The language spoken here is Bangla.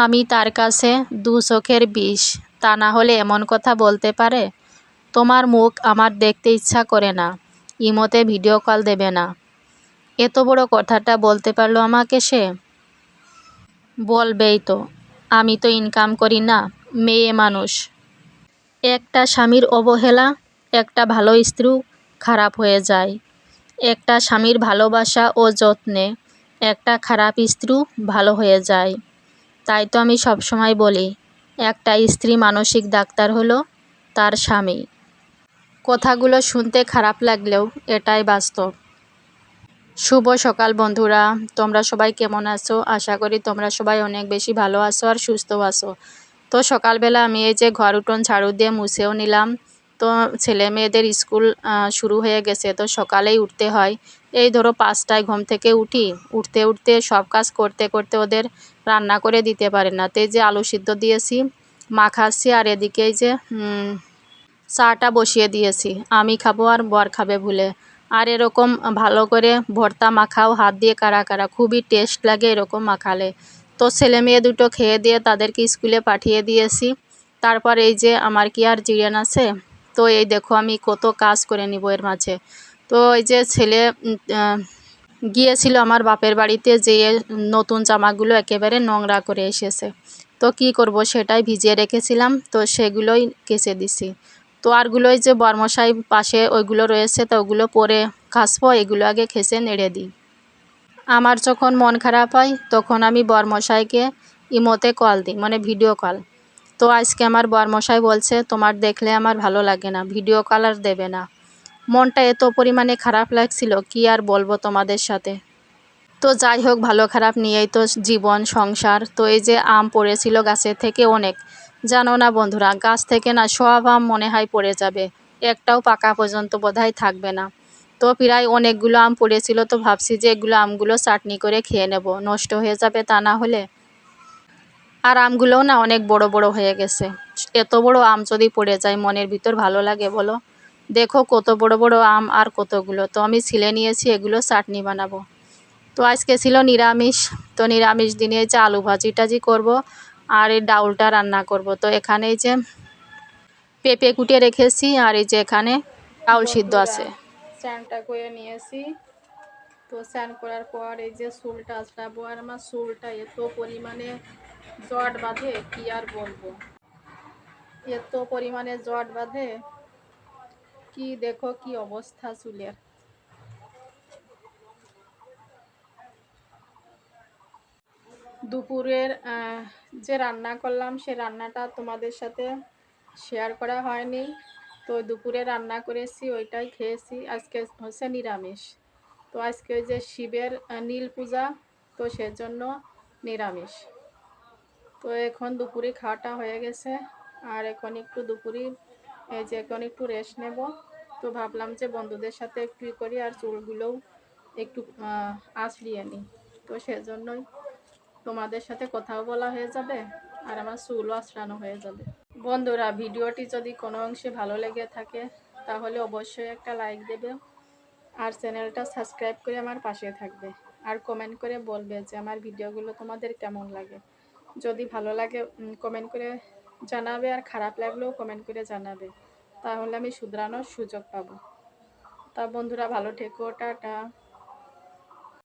আমি তার কাছে দু চোখের বিষ, তা না হলে এমন কথা বলতে পারে? তোমার মুখ আমার দেখতে ইচ্ছা করে না, ইমোতে ভিডিও কল দেবে না। এত বড় কথাটা বলতে পারল আমাকে সে? বলবেই তো, আমি তো ইনকাম করি না, মেয়ে মানুষ। একটা স্বামীর অবহেলা, একটা ভালো স্ত্রী খারাপ হয়ে যায়। একটা স্বামীর ভালোবাসা ও যত্নে একটা খারাপ স্ত্রী ভালো হয়ে যায়। তাই তো আমি সবসময় বলি, একটা স্ত্রী মানসিক ডাক্তার হলো তার স্বামী। কথাগুলো শুনতে খারাপ লাগলেও এটাই বাস্তব। শুভ সকাল বন্ধুরা, তোমরা সবাই কেমন আছো? আশা করি তোমরা সবাই অনেক বেশি ভালো আছো আর সুস্থ আছো। তো সকালবেলা আমি এই যে ঘর উঠোন ঝাড়ু দিয়ে মুছেও নিলাম। তো ছেলে মেয়েদের স্কুল শুরু হয়ে গেছে। তো সকালেই উঠতে হয়। এই ধরো পাঁচটায় ঘুম থেকে উঠি। উঠতে উঠতে সব কাজ করতে করতে ওদের রান্না করে দিতে পারে না। তো যে আলু সিদ্ধ দিয়েছি মাখাচ্ছি আর এদিকে যে চাটা বসিয়ে দিয়েছি। আমি খাব আর বর খাবে ভুলে। আর এরকম ভালো করে ভর্তা মাখাও হাত দিয়ে কারা কারা। খুবই টেস্ট লাগে এরকম মাখালে। তো ছেলে মেয়ে দুটো খেয়ে দিয়ে তাদেরকে স্কুলে পাঠিয়ে দিয়েছি। তারপর এই যে আমার কি আর জিরিয়ান আছে? তো এই দেখো আমি কত কাজ করে নিব এর মাঝে। তো এই যে ছেলে গিয়েছিল আমার বাপের বাড়িতে যেয়ে নতুন জামাগুলো একেবারে নোংরা করে এসেছে। তো কি করব সেটাই ভিজিয়ে রেখেছিলাম, তো সেগুলোই কেচে দিছি। তো আরগুলোই যে বর্মশাই পাশে ওইগুলো রয়েছে, তো ওগুলো পরে খাসবো, এগুলো আগে খেসে নেড়ে দিই। আমার যখন মন খারাপ হয়, তখন আমি বর্মশাইকে ইমোতে কল দিই মানে ভিডিও কল। তো আজকে আমার বরমশাই বলছে, তোমার দেখলে আমার ভালো লাগে না ভিডিও কল আর দেবে না। মনটা এত পরিমাণে খারাপ লাগছিল, কি আর বলব তোমাদের সাথে? তো যাই হোক, ভালো খারাপ নিয়েই তো জীবন, সংসার, তো এই যে আম পড়েছিল গাছের থেকে অনেক। জানো না বন্ধুরা, গাছ থেকে না সব আম মনে হয় পড়ে যাবে, একটাও পাকা পর্যন্ত বোধহয় থাকবে না। তো প্রায় অনেকগুলো আম পড়েছিল, তো ভাবছি যে এগুলো আমগুলো চাটনি করে খেয়ে নেব, নষ্ট হয়ে যাবে তা না হলে? আর আমগুলোও না অনেক বড় বড় হয়ে গেছে। এত বড় আম যদি পড়ে যায়, মনের ভিতর ভালো লাগে বলো। দেখো কত বড় বড় আম আর কতগুলো। তো আমি ছিলে নিয়েছি, এগুলো চাটনি বানাবো। তো আজকে ছিল নিরামিষ। তো নিরামিষ দিনে যে আলু ভাজি টাজি করব আর এই ডাউলটা রান্না করব। তো এখানে যে পেঁপে কুটিয়ে রেখেছি আর এই যে এখানে ডাউল সিদ্ধ আছে। স্নানটা করে নিয়েছি। তো স্নান করার পর এই যে চুলটা আসলাবো আর আমার চুলটা এত পরিমাণে জট বাঁধে, কি আর বলব? এত পরিমাণে জট বাঁধে, কি দেখো কি অবস্থা চুলের। দুপুরের যে রান্না করলাম, সে রান্নাটা তোমাদের সাথে শেয়ার করা হয়নি। তো দুপুরে রান্না করেছি, ওইটাই খেয়েছি। আজকে হচ্ছে নিরামিষ। তো আজকে ওই যে শিবের নীল পূজা, তো সেজন্য নিরামিষ। তো এখন দুপুরে খাওয়াটা হয়ে গেছে, আর এখন একটু দুপুরে, এই যে এখন একটু রেস্ট নেব। তো ভাবলাম যে বন্ধুদের সাথে একটু করি আর চুলগুলোও একটু আঁচড়িয়ে নিই। তো সেজন্যই তোমাদের সাথে কথাও বলা হয়ে যাবে আর আমার চুলও আশ্রানো হয়ে যাবে। বন্ধুরা, ভিডিওটি যদি কোনো অংশে ভালো লেগে থাকে, তাহলে অবশ্যই একটা লাইক দেবে। আর চ্যানেলটা সাবস্ক্রাইব করে আমার পাশে থাকবে। আর কমেন্ট করে বলবে যে, আমার ভিডিওগুলো তোমাদের কেমন লাগে? যদি ভালো লাগে কমেন্ট করে জানাবে আর খারাপ লাগলেও কমেন্ট করে জানাবে। তাহলে আমি শুধরানোর সুযোগ পাবো। তা বন্ধুরা ভালো থেকো, টাটা।